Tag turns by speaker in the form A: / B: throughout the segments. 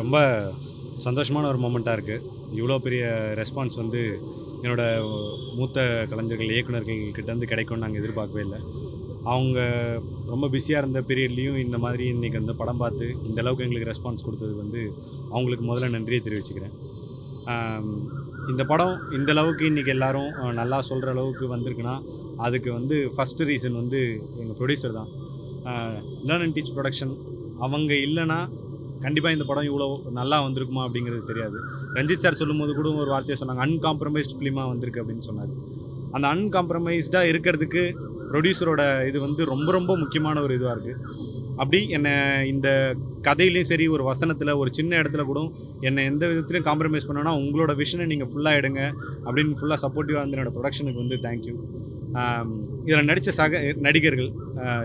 A: ரொம்ப சந்தோஷமான ஒரு மூமெண்ட்டாக இருக்குது இவ்வளோ பெரிய ரெஸ்பான்ஸ் வந்து என்னோடய மூத்த கலைஞர்கள் இயக்குனர்கள் கிட்டேருந்து கிடைக்கும்னு நாங்கள் எதிர்பார்க்கவே இல்லை. அவங்க ரொம்ப பிஸியாக இருந்த பீரியட்லேயும் இந்த மாதிரி இன்றைக்கி வந்து படம் பார்த்து இந்த அளவுக்கு எங்களுக்கு ரெஸ்பான்ஸ் கொடுத்தது வந்து அவங்களுக்கு முதல்ல நன்றியை தெரிவிச்சுக்கிறேன். இந்த படம் இந்த அளவுக்கு இன்றைக்கி எல்லாரும் நல்லா சொல்கிற அளவுக்கு வந்திருக்குன்னா அதுக்கு வந்து ஃபஸ்ட்டு ரீசன் வந்து எங்கள் ப்ரொடியூசர் தான். லேர்ன் அண்ட் டீச் ப்ரொடக்ஷன் அவங்க இல்லைன்னா கண்டிப்பாக இந்த படம் இவ்வளோ நல்லா வந்திருக்குமா அப்படிங்கிறது தெரியாது. ரஞ்சித் சார் சொல்லும்போது கூட ஒரு வார்த்தையை சொன்னாங்க அன்காம்ப்ரமைஸ்ட் ஃபிலிமாக வந்திருக்கு அப்படின்னு சொன்னார். அந்த அன்காம்ப்ரமைஸ்டாக இருக்கிறதுக்கு ப்ரொடியூசரோட இது வந்து ரொம்ப ரொம்ப முக்கியமான ஒரு இதுவாக இருக்குது அப்படி என்னை இந்த கதையிலையும் சரி ஒரு வசனத்தில் ஒரு சின்ன இடத்துல கூட என்னை எந்த விதத்துலையும் காம்ப்ரமைஸ் பண்ணோன்னா உங்களோட விஷனை நீங்கள் ஃபுல்லாக எடுங்க அப்படின்னு ஃபுல்லாக சப்போர்ட்டிவாக இருந்து என்னோடய ப்ரொடக்ஷனுக்கு வந்து தேங்க்யூ இதில் நடித்த சக நடிகர்கள்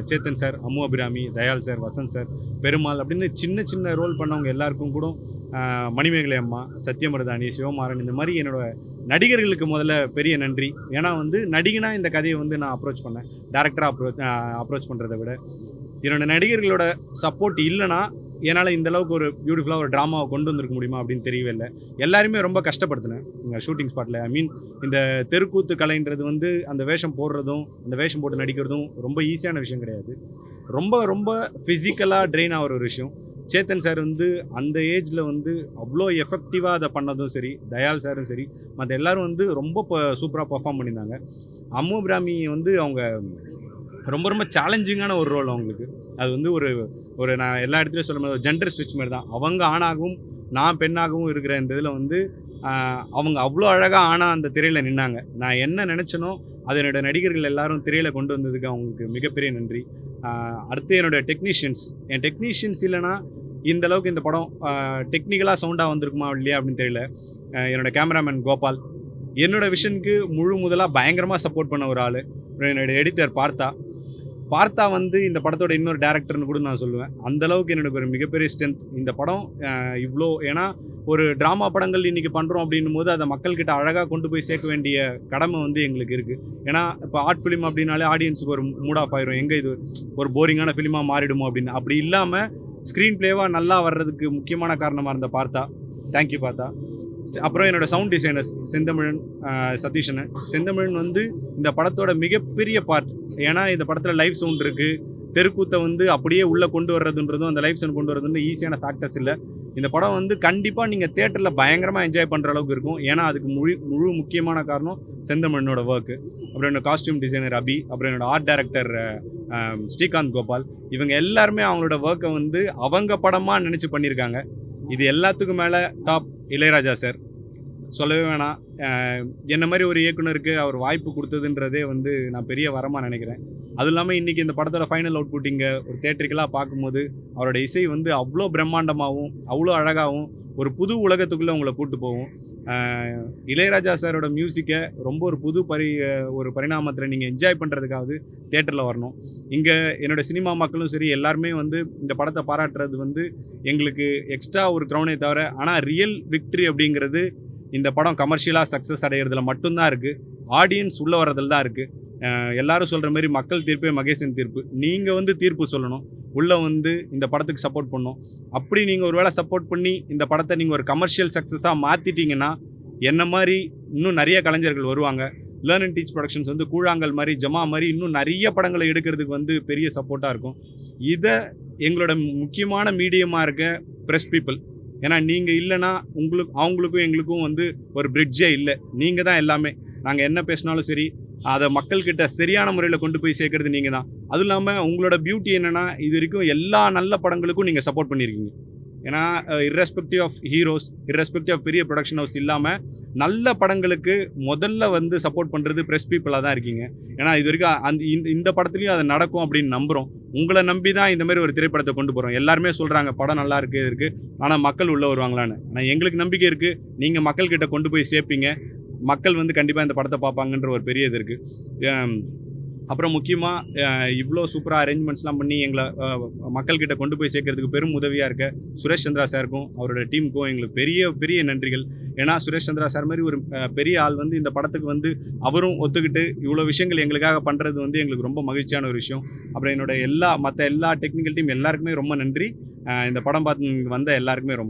A: Chetan sir Ammu Abhirami Dayal sir Vasanth sir Perumal அப்படின்னு சின்ன சின்ன ரோல் பண்ணவங்க எல்லாருக்கும் கூட மணிமேகலை அம்மா சத்யமருதாணி சிவமாறன் இந்த மாதிரி என்னோட நடிகர்களுக்கு முதல்ல பெரிய நன்றி. ஏன்னா வந்து நடிகனாக இந்த கதையை வந்து நான் அப்ரோச் பண்ணேன். டேரக்டராக அப்ரோச் அப்ரோச் பண்ணுறதை விட. என்னோடய நடிகர்களோட சப்போர்ட் இல்லைன்னா என்னால் இந்த அளவுக்கு ஒரு பியூட்டிஃபுல்லாக ஒரு ட்ராமாவை கொண்டு வந்திருக்க முடியுமா அப்படின்னு தெரியவே இல்லை. எல்லாருமே ரொம்ப கஷ்டப்படுத்தினேன். ஷூட்டிங் ஸ்பாட்டில் ஐ மீன் இந்த தெருக்கூத்து கலைன்றது வந்து அந்த வேஷம் போடுறதும் அந்த வேஷம் போட்டு நடிக்கிறதும் ரொம்ப ஈஸியான விஷயம் கிடையாது. ரொம்ப ரொம்ப ஃபிசிக்கலாக ட்ரெயின் ஆகிற ஒரு விஷயம். சேத்தன் சார் வந்து அந்த ஏஜில் வந்து அவ்வளோ எஃபெக்டிவாக அதை பண்ணதும் சரி தயால் சாரும் சரி மற்ற எல்லாரும் வந்து ரொம்ப சூப்பராக பர்ஃபார்ம் பண்ணியிருந்தாங்க. அம்மு பிராமி வந்து அவங்க ரொம்ப ரொம்ப சேலஞ்சிங்கான ஒரு ரோல் அவங்களுக்கு. அது வந்து ஒரு ஒரு நான் எல்லா இடத்துலையும் சொல்ல மாதிரி ஜெண்டர் ஸ்விட்ச் மாதிரி தான். அவங்க ஆணாகவும் நான் பெண்ணாகவும் இருக்கிற இந்த இதில் வந்து அவங்க அவ்வளோ அழகாக ஆனால் அந்த திரையில் நின்னாங்க. நான் என்ன நினச்சனோ அது என்னோடய நடிகர்கள் எல்லாரும் திரையில் கொண்டு வந்ததுக்கு அவங்களுக்கு மிகப்பெரிய நன்றி. அடுத்து என்னோட டெக்னீஷியன்ஸ் என் டெக்னீஷியன்ஸ் இல்லைன்னா இந்த அளவுக்கு இந்த படம் டெக்னிக்கலாக சவுண்டாக வந்திருக்குமா இல்லையா அப்படின்னு தெரியல. என்னோடய என்னோட கேமராமேன் கோபால். என்னோட விஷனுக்கு முழு முதலாக பயங்கரமாக சப்போர்ட் பண்ண ஒரு ஆள். என்னோடய எடிட்டர் பார்த்தா. பார்த்தா வந்து இந்த படத்தோட இன்னொரு டேரக்டர்னு கூட நான் சொல்லுவேன். அந்த அளவுக்கு என்னோட ஒரு மிகப்பெரிய ஸ்ட்ரென்த் இந்த படம். இவ்வளோ ஏன்னா ஒரு ட்ராமா படங்கள் இன்றைக்கி பண்ணுறோம் அப்படின்னும் போது அதை மக்கள்கிட்ட அழகாக கொண்டு போய் சேர்க்க வேண்டிய கடமை வந்து எங்களுக்கு இருக்குது ஏன்னா இப்போ ஆர்ட் ஃபிலிம் அப்படின்னாலே ஆடியன்ஸுக்கு ஒரு மூட் ஆஃப் ஆயிரும். எங்கே இது ஒரு போரிங்கான ஃபிலிமாக மாறிடுமோ அப்படின்னு. அப்படி இல்லாமல் ஸ்க்ரீன் ப்ளேவாக நல்லா வர்றதுக்கு முக்கியமான காரணமாக இருந்த பார்த்தா தேங்க்யூ பார்த்தா. அப்புறம் என்னோட சவுண்ட் டிசைனர்ஸ் செந்தமிழன் சதீஷன் செந்தமிழன் வந்து இந்த படத்தோட மிகப்பெரிய பார்ட் ஏன்னா இந்த படத்தில் லைவ் சவுண்ட் இருக்குது தெருக்கூத்தை வந்து அப்படியே உள்ளே கொண்டு வர்றதுன்றதும் அந்த லைவ் சவுண்ட் கொண்டு வர்றதுன்னு ஈஸியான ஃபேக்டர்ஸ் இல்லை. இந்த படம் வந்து கண்டிப்பாக நீங்கள் தேட்டரில் பயங்கரமாக என்ஜாய் பண்ணுற அளவுக்கு இருக்கும். ஏன்னா அதுக்கு முழு முழு முக்கியமான காரணம் செந்தமிழனோட ஒர்க்கு அப்புறம் என்னோட காஸ்டியூம் டிசைனர் அபி அப்புறம் என்னோட ஆர்ட் டைரக்டர் ஸ்ரீகாந்த் கோபால். இவங்க எல்லாருமே அவங்களோட ஒர்க்கை வந்து அவங்க படமாக நினச்சி பண்ணியிருக்காங்க இது எல்லாத்துக்கும் மேலே டாப் இளையராஜா சார் சொல்லவே வேணாம். என்ன மாதிரி ஒரு இயக்குனருக்கு அவர் வாய்ப்பு கொடுத்ததுன்றதே வந்து நான் பெரிய வரமாக நினைக்கிறேன். அதுவும் இல்லாமல் இன்றைக்கி இந்த படத்தோட ஃபைனல் அவுட்புட் இங்கே ஒரு தேட்டரிக்கலாக பார்க்கும்போது அவரோட இசை வந்து அவ்வளோ பிரம்மாண்டமாகவும் அவ்வளோ அழகாகவும் ஒரு புது உலகத்துக்குள்ளே உங்களை கூட்டு போகும். இளையராஜா சாரோட மியூசிக்கை ரொம்ப ஒரு புது பரி ஒரு பரிணாமத்தில் நீங்கள் என்ஜாய் பண்ணுறதுக்காவது தேட்டரில் வரணும். இங்கே என்னோட சினிமா மக்களும் சரி எல்லாருமே வந்து இந்த படத்தை பாராட்டுறது வந்து எங்களுக்கு எக்ஸ்ட்ரா ஒரு க்ரௌனே தவிர ஆனால் ரியல் விக்ட்ரி அப்படிங்கிறது இந்த படம் கமர்ஷியலாக சக்ஸஸ் அடைகிறதுல மட்டும்தான் இருக்குது ஆடியன்ஸ் உள்ளே வர்றதில் தான் இருக்குது எல்லாரும் சொல்கிற மாதிரி மக்கள் தீர்ப்பே மகேசன் தீர்ப்பு. நீங்கள் வந்து தீர்ப்பு சொல்லணும். உள்ளே வந்து இந்த படத்துக்கு சப்போர்ட் பண்ணோம். அப்படி நீங்கள் ஒரு வேளை சப்போர்ட் பண்ணி இந்த படத்தை நீங்கள் ஒரு கமர்ஷியல் சக்ஸஸாக மாற்றிட்டீங்கன்னா என்ன மாதிரி இன்னும் நிறைய கலைஞர்கள் வருவாங்க. லேர்ன் அண்ட் டீச் ப்ரொடக்ஷன்ஸ் வந்து கூழாங்கல் மாதிரி ஜமா மாதிரி இன்னும் நிறைய படங்களை எடுக்கிறதுக்கு வந்து பெரிய சப்போர்ட்டாக இருக்கும். இதை எங்களோட முக்கியமான மீடியமாக இருக்க ப்ரெஸ் பீப்புள் ஏன்னா நீங்கள் இல்லைன்னா உங்களுக்கு அவங்களுக்கும் எங்களுக்கும் வந்து ஒரு பிரிட்ஜே இல்லை. நீங்கள் தான் எல்லாமே. நாங்கள் என்ன பேசினாலும் சரி அதை மக்கள்கிட்ட சரியான முறையில் கொண்டு போய் சேர்க்கறது நீங்கள் தான் அதுவும் இல்லாமல் உங்களோட பியூட்டி என்னென்னா இது வரைக்கும் எல்லா நல்ல படங்களுக்கும் நீங்கள் சப்போர்ட் பண்ணியிருக்கீங்க ஏன்னா irrespective of heroes irrespective of பெரிய ப்ரொடக்ஷன் ஹவுஸ் இல்லாமல் நல்ல படங்களுக்கு முதல்ல வந்து சப்போர்ட் பண்ணுறது ப்ரெஸ் பீப்புளாக தான் இருக்கீங்க. ஏன்னா இது வரைக்கும் அந்த இந்த இந்த படத்துலையும் அது நடக்கும் அப்படின்னு நம்புகிறோம் உங்களை நம்பி தான் இந்த மாதிரி ஒரு திரைப்படத்தை கொண்டு போகிறோம் எல்லாருமே சொல்கிறாங்க படம் நல்லா இருக்குது இருக்குது ஆனால் மக்கள் உள்ளே வருவாங்களான்னு. ஆனால் எங்களுக்கு நம்பிக்கை இருக்குது நீங்கள் மக்கள்கிட்ட கொண்டு போய் சேர்ப்பீங்க. மக்கள் வந்து கண்டிப்பாக இந்த படத்தை பார்ப்பாங்கன்ற ஒரு பெரிய இது இருக்குது அப்புறம் முக்கியமாக இவ்வளோ சூப்பராக அரேஞ்ச்மெண்ட்ஸ்லாம் பண்ணி எங்களை மக்கள்கிட்ட கொண்டு போய் சேர்க்கறதுக்கு பெரும் உதவியாக இருக்க சுரேஷ் சந்திரா சாருக்கும் அவரோட டீமுக்கும் எங்களுக்கு பெரிய பெரிய நன்றிகள். ஏன்னா சுரேஷ் சந்திரா சார் மாதிரி ஒரு பெரிய ஆள் வந்து இந்த படத்துக்கு வந்து அவரும் ஒத்துக்கிட்டு இவ்வளோ விஷயங்கள் எங்களுக்காக பண்ணுறது வந்து எங்களுக்கு ரொம்ப மகிழ்ச்சியான ஒரு விஷயம். அப்புறம் என்னோட எல்லா மற்ற எல்லா டெக்னிக்கல் டீம் எல்லாருக்குமே ரொம்ப நன்றி. இந்த படம் பார்த்து வந்த எல்லாருக்குமே ரொம்ப